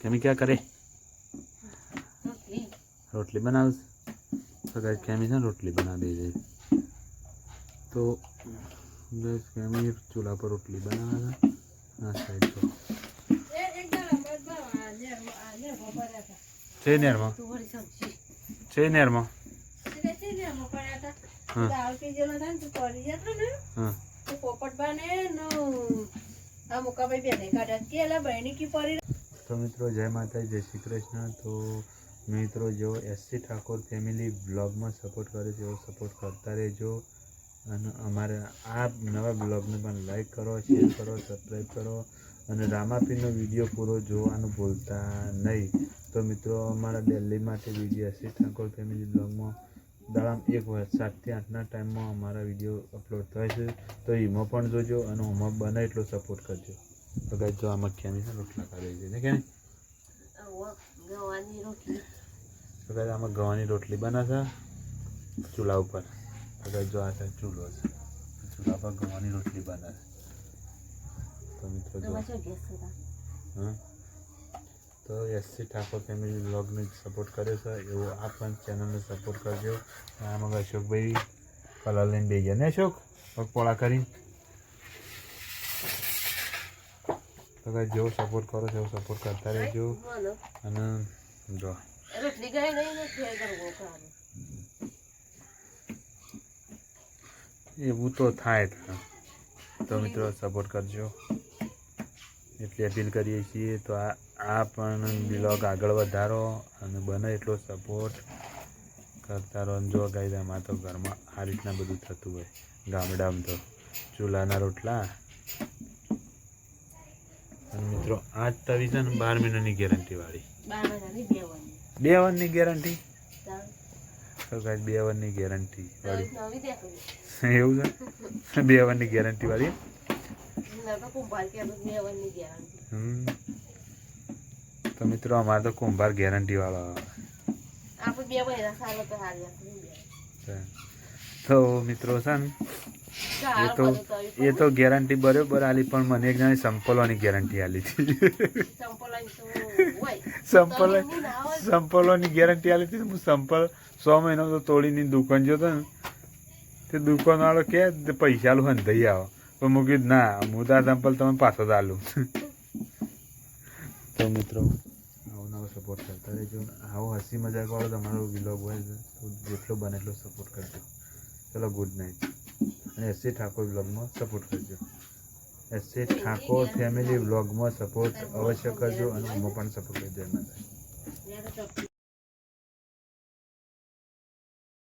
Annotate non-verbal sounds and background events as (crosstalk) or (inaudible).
કેમી ક્યાં કરે? રોટલી બનાવ તો ગાઈસ કેમી છે રોટલી બનાવી દે તો ગાઈસ કેમી ચૂલા પર રોટલી બનાવે છે આ સાઈડ તો છે નેરમાં? છે નેરમાં? કી હા તો મિત્રો, જય માતા જય શ્રી કૃષ્ણ. તો મિત્રો, જો એસસી ઠાકોર ફેમિલી બ્લોગમાં સપોર્ટ કરે છે, એવો સપોર્ટ કરતા રહેજો. અને અમારે આ નવા બ્લોગને પણ લાઈક કરો શેર કરો સબસ્ક્રાઈબ કરો. અને રામાપીનો વીડિયો પૂરો જોવાનું ભૂલતા નહીં. તો મિત્રો, અમારા દિલ્હી માટે વીડિયો એસસી ઠાકોર ફેમિલી બ્લોગમાં દાડામાં એક વર્ષ સાતથી આઠના ટાઈમમાં અમારા વીડિયો અપલોડ થાય છે. તો એમાં પણ જોજો અને એમાં બને એટલો સપોર્ટ કરજો. તો ગાઈસ જો આમાં ક્યાંની છે રોટલા કરે છે કે નહીં? તો ગાઈસ આમાં ગવાની રોટલી બને છે, ચૂલા ઉપર. તો જો આ છે, ચૂલો છે. ચૂલા પર ગવાની રોટલી બને છે. તો મિત્રો જો. તો એસસી ઠાકોર ફેમિલી બ્લોગને સપોર્ટ કર્યો છે, એવો આ પણ ચેનલને સપોર્ટ કરજો. આમાં અશોકભાઈ કલર લઈને બે ગયા ને અશોક? પગપોળા કરી તો ગાઈસ જેવો સપોર્ટ કરો છો એવો સપોર્ટ કરતા રહેજો. અને જો. એવું તો થાય. તો મિત્રો સપોર્ટ કરજો. એટલી અપીલ કરીએ છીએ. તો આ આ પણ બ્લોગ આગળ વધારો અને બને એટલો સપોર્ટ કરતા રહો. જો ગાઈ આમાં તો ઘરમાં આ રીતના બધું થતું હોય. ગામડામાં તો ચૂલાના રોટલા મિત્રો આ તવી છે ને બાર મહિનાની ગેરંટી વાળી. બે વાની. વનની ગેરંટી તો ગાઈ બે વનની ગેરંટી વાળી. એવું છે? બે વનની ગેરંટી વાળી. તો મિત્રો અમારે તો કુંભાર ગેરંટી વાળો. આવે આપણે બે મહિના સારો તો હારી. તો મિત્રો છે ને એ તો એ તો ગેરંટી બરોબર આલી પણ મને એક જાણે સંપલોની ગેરંટી આલી હતી. સંપલ અહીં તો હોય. સંપલ તો એમની ના હોય. સંપલોની ગેરંટી આલી હતી હું સંપલ સો મહિનો તો તોડીની દુકાન જતો ને તે દુકાનવાળો કે પૈસા લો હંધાઈ આવો. પણ મૂકી ના હું તો આ સંપલ તમે પાછો જ આલું. (laughs) તો મિત્રો આવો નવો સપોર્ટ કરતા રહેજો. આવો હસી મજાક વાળો તમારો વિલોગ હોય તો જેટલો બને એટલો સપોર્ટ કરજો. ચલો ગુડ નાઇટ અને એસસી ઠાકોર બ્લોગમાં સપોર્ટ કરજો. એસસી ઠાકોર ફેમિલી બ્લોગમાં સપોર્ટ અવશ્ય કરજો અને હું પણ સપોર્ટ કરજો એમાં.